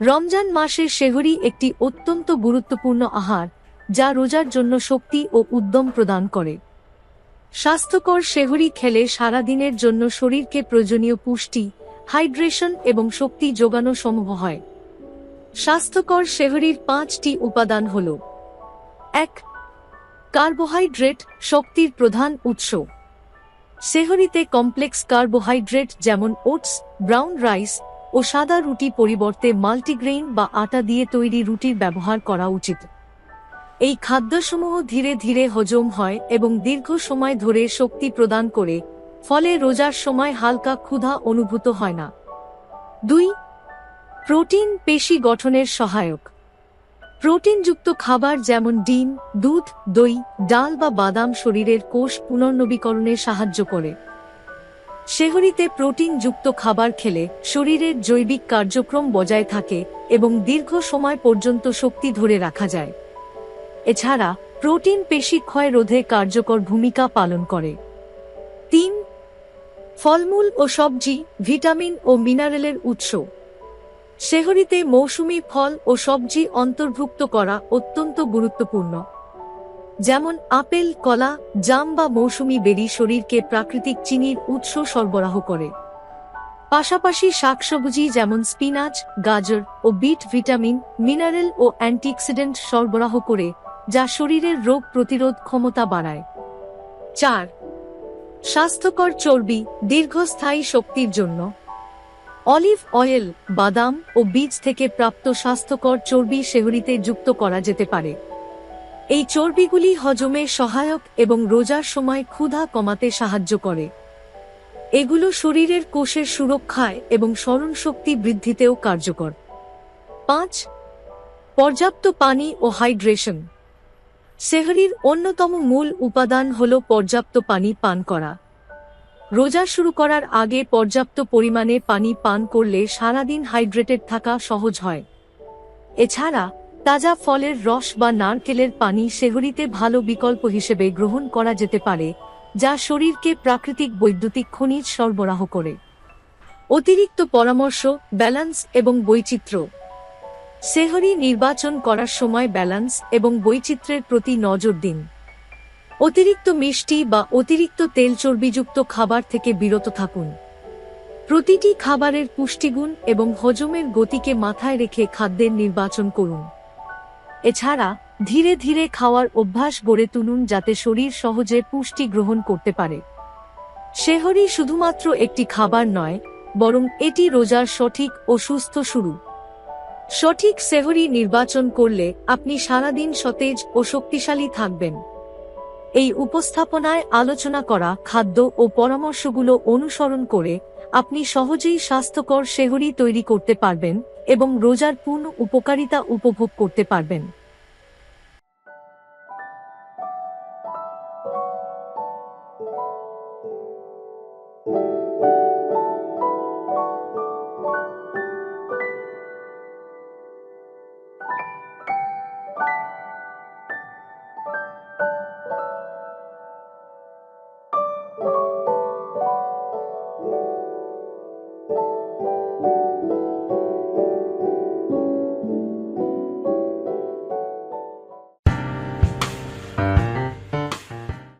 রমজান মাসের শেহরি একটি অত্যন্ত গুরুত্বপূর্ণ আহার, যা রোজার জন্য শক্তি ও উদ্যম প্রদান করে। স্বাস্থ্যকর শেহরি খেলে সারাদিনের জন্য শরীরকে প্রয়োজনীয় পুষ্টি, হাইড্রেশন এবং শক্তি যোগানো সম্ভব হয়। স্বাস্থ্যকর শেহরির পাঁচটি উপাদান হল, এক, কার্বোহাইড্রেট শক্তির প্রধান উৎস। শেহরিতে কমপ্লেক্স কার্বোহাইড্রেট যেমন ওটস, ব্রাউন রাইস ও সাদা রুটি পরিবর্তে মাল্টিগ্রেইন বা আটা দিয়ে তৈরি রুটির ব্যবহার করা উচিত। এই খাদ্যসমূহ ধীরে ধীরে হজম হয় এবং দীর্ঘ সময় ধরে শক্তি প্রদান করে, ফলে রোজার সময় হালকা ক্ষুধা অনুভূত হয় না। দুই, প্রোটিন পেশি গঠনের সহায়ক। প্রোটিনযুক্ত খাবার যেমন ডিম, দুধ, দই, ডাল বা বাদাম শরীরের কোষ পুনর্নবীকরণে সাহায্য করে। সেহরিতে প্রোটিনযুক্ত খাবার খেলে শরীরের জৈবিক কার্যক্রম বজায় থাকে এবং দীর্ঘ সময় পর্যন্ত শক্তি ধরে রাখা যায়। এছাড়া, প্রোটিন পেশি ক্ষয় রোধে কার্যকর ভূমিকা পালন করে। তিন, ফলমূল ও সবজি, ভিটামিন ও মিনারেলের উৎস। সেহরিতে মৌসুমি ফল ও সবজি অন্তর্ভুক্ত করা অত্যন্ত গুরুত্বপূর্ণ। যেমন আপেল, কলা, জাম বা মৌসুমি বেরি শরীরকে প্রাকৃতিক চিনির উৎস সরবরাহ করে। পাশাপাশি শাকসবজি যেমন স্পিনাচ, গাজর ও বিট ভিটামিন, মিনারেল ও অ্যান্টিঅক্সিডেন্ট সরবরাহ করে, যা শরীরের রোগ প্রতিরোধ ক্ষমতা বাড়ায়। চার, স্বাস্থ্যকর চর্বি দীর্ঘস্থায়ী শক্তির জন্য। অলিভ অয়েল, বাদাম ও বীজ থেকে প্রাপ্ত স্বাস্থ্যকর চর্বি সেহরিতে যুক্ত করা যেতে পারে। এই চর্বিগুলি হজমে সহায়ক এবং রোজার সময় ক্ষুধা কমাতে সাহায্য করে। এগুলো শরীরের কোষের সুরক্ষায় এবং স্মরণশক্তি বৃদ্ধিতেও কার্যকর। পাঁচ, পর্যাপ্ত পানি ও হাইড্রেশন। সেহরির অন্যতম মূল উপাদান হল পর্যাপ্ত পানি পান করা। রোজা শুরু করার আগে পর্যাপ্ত পরিমাণে পানি পান করলে সারাদিন হাইড্রেটেড থাকা সহজ হয়। এছাড়া তাজা ফলের রস বা নারকেলের পানি সেহরিতে ভালো বিকল্প হিসেবে গ্রহণ করা যেতে পারে, যা শরীরকে প্রাকৃতিক বৈদ্যুতিক খনিজ সরবরাহ করে। অতিরিক্ত পরামর্শ, ব্যালান্স এবং বৈচিত্র্য। সেহরি নির্বাচন করার সময় ব্যালান্স এবং বৈচিত্র্যের প্রতি নজর দিন। অতিরিক্ত মিষ্টি বা অতিরিক্ত তেল চর্বিযুক্ত খাবার থেকে বিরত থাকুন। প্রতিটি খাবারের পুষ্টিগুণ এবং হজমের গতিকে মাথায় রেখে খাদ্যের নির্বাচন করুন। এছাড়া ধীরে ধীরে খাওয়ার অভ্যাস গড়ে তুলুন যাতে শরীর সহজে পুষ্টি গ্রহণ করতে পারে। শেহরি শুধুমাত্র একটি খাবার নয়, বরং এটি রোজার সঠিক ও সুস্থ শুরু। সঠিক শেহরি নির্বাচন করলে আপনি সারাদিন সতেজ ও শক্তিশালী থাকবেন। এই উপস্থাপনায় আলোচনা করা, খাদ্য ও পরামর্শগুলো অনুসরণ করে আপনি সহজেই স্বাস্থ্যকর সেহরি তৈরি করতে পারবেন এবং রোজার পূর্ণ উপকারিতা উপভোগ করতে পারবেন।